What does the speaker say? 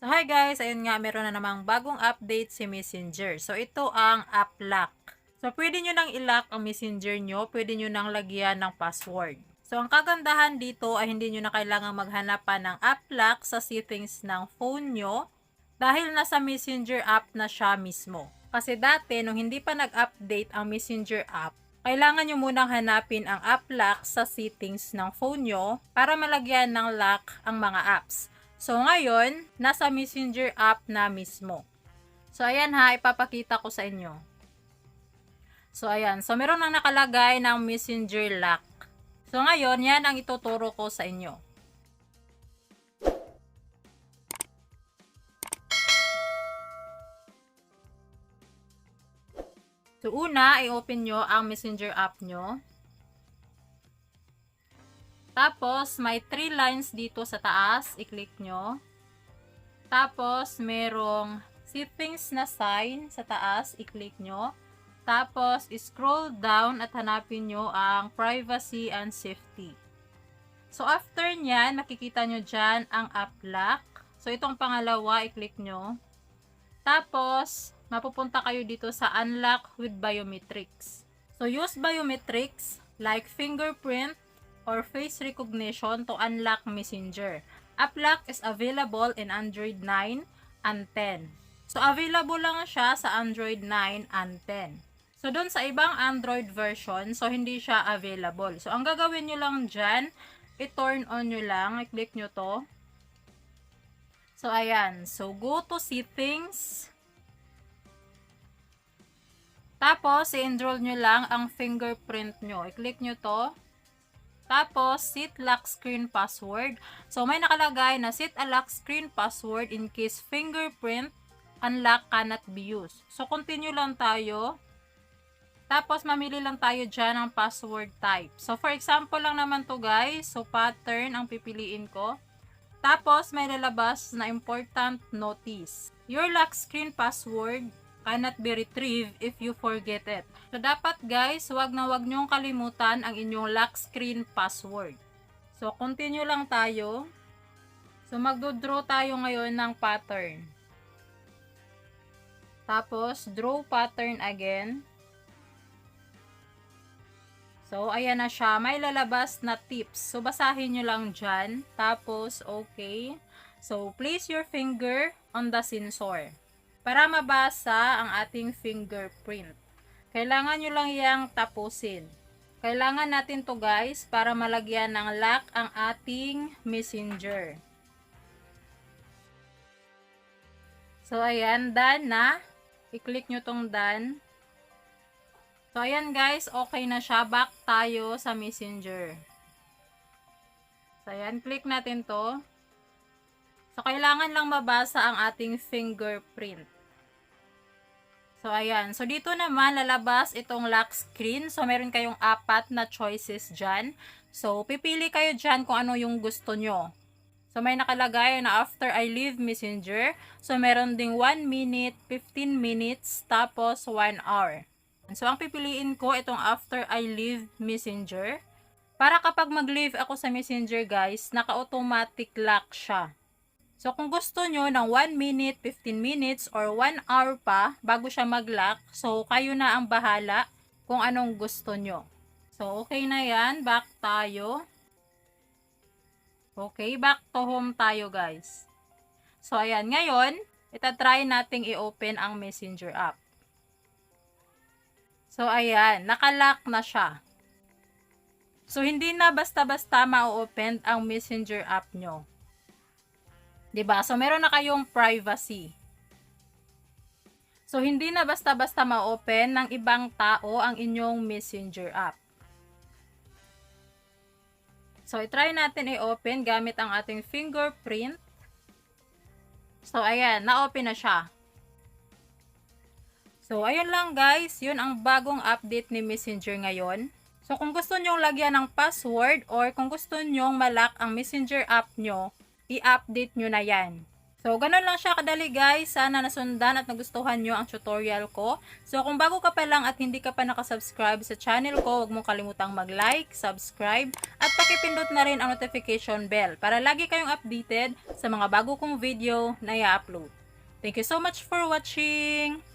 So hi guys, ayun nga meron na namang bagong update si Messenger. So ito ang app lock. So pwede nyo nang i-lock ang Messenger nyo, pwede nyo nang lagyan ng password. So ang kagandahan dito ay hindi nyo na kailangang maghanap pa ng app lock sa settings ng phone nyo dahil nasa Messenger app na siya mismo. Kasi dati nung hindi pa nag-update ang Messenger app, kailangan nyo munang hanapin ang app lock sa settings ng phone nyo para malagyan ng lock ang mga apps. So ngayon, nasa Messenger app na mismo. So ayan ha, ipapakita ko sa inyo. So ayan, so meron nang nakalagay ng Messenger lock. So ngayon, yan ang ituturo ko sa inyo. So una, i-open nyo ang Messenger app nyo. Tapos, may three lines dito sa taas. I-click nyo. Tapos, merong settings na sign sa taas. I-click nyo. Tapos, scroll down at hanapin nyo ang privacy and safety. So, after nyan, makikita nyo dyan ang app lock. So, itong pangalawa, i-click nyo. Tapos, mapupunta kayo dito sa unlock with biometrics. So, use biometrics like fingerprint or face recognition to unlock Messenger. App lock is available in Android 9 and 10. So, available lang siya sa Android 9 and 10. So, doon sa ibang Android version, so hindi siya available. So, ang gagawin nyo lang dyan, i-turn on nyo lang, i-click nyo to. So, ayan. So, go to settings. Tapos, i-enroll nyo lang ang fingerprint nyo. I-click nyo to. Tapos, set lock screen password. So, may nakalagay na set a lock screen password in case fingerprint unlock cannot be used. So, continue lang tayo. Tapos, mamili lang tayo dyan ng password type. So, for example lang naman to guys. So, pattern ang pipiliin ko. Tapos, may lalabas na important notice. Your lock screen password cannot be retrieved if you forget it. So, dapat guys, wag na wag nyong kalimutan ang inyong lock screen password. So, continue lang tayo. So, magdo-draw tayo ngayon ng pattern. Tapos, draw pattern again. So, ayan na siya. May lalabas na tips. So, basahin nyo lang dyan. Tapos, okay. So, place your finger on the sensor. Para mabasa ang ating fingerprint. Kailangan nyo lang yang tapusin. Kailangan natin to guys para malagyan ng lock ang ating messenger. So, ayan. Done na. I-click nyo tong done. So, ayan guys, okay na siya. Back tayo sa messenger. So, ayan, click natin to. So, kailangan lang mabasa ang ating fingerprint. So, ayan. So, dito naman, lalabas itong lock screen. So, meron kayong apat na choices dyan. So, pipili kayo dyan kung ano yung gusto nyo. So, may nakalagay na after I leave messenger. So, meron ding 1 minute, 15 minutes, tapos 1 hour. So, ang pipiliin ko itong after I leave messenger. Para kapag mag-leave ako sa messenger guys, naka-automatic lock siya. So, kung gusto nyo ng 1 minute, 15 minutes, or 1 hour pa bago siya mag-lock, so kayo na ang bahala kung anong gusto nyo. So, okay na yan. Back tayo. Okay, back to home tayo guys. So, ayan. Ngayon, itatry nating i-open ang messenger app. So, ayan. Nakalock na siya. So, hindi na basta-basta ma-open ang messenger app nyo. 'Di ba? So, meron na kayong privacy. So, hindi na basta-basta ma-open ng ibang tao ang inyong messenger app. So, i-try natin i-open gamit ang ating fingerprint. So, ayan. Na-open na siya. So, ayun lang guys. Yun ang bagong update ni Messenger ngayon. So, kung gusto nyong lagyan ng password or kung gusto nyong malak ang Messenger app nyo, i-update nyo na yan. So, ganun lang siya kadali guys. Sana nasundan at nagustuhan nyo ang tutorial ko. So, kung bago ka pa lang at hindi ka pa nakasubscribe sa channel ko, huwag mong kalimutang mag-like, subscribe, at pakipindot na rin ang notification bell para lagi kayong updated sa mga bago kong video na i-upload. Thank you so much for watching!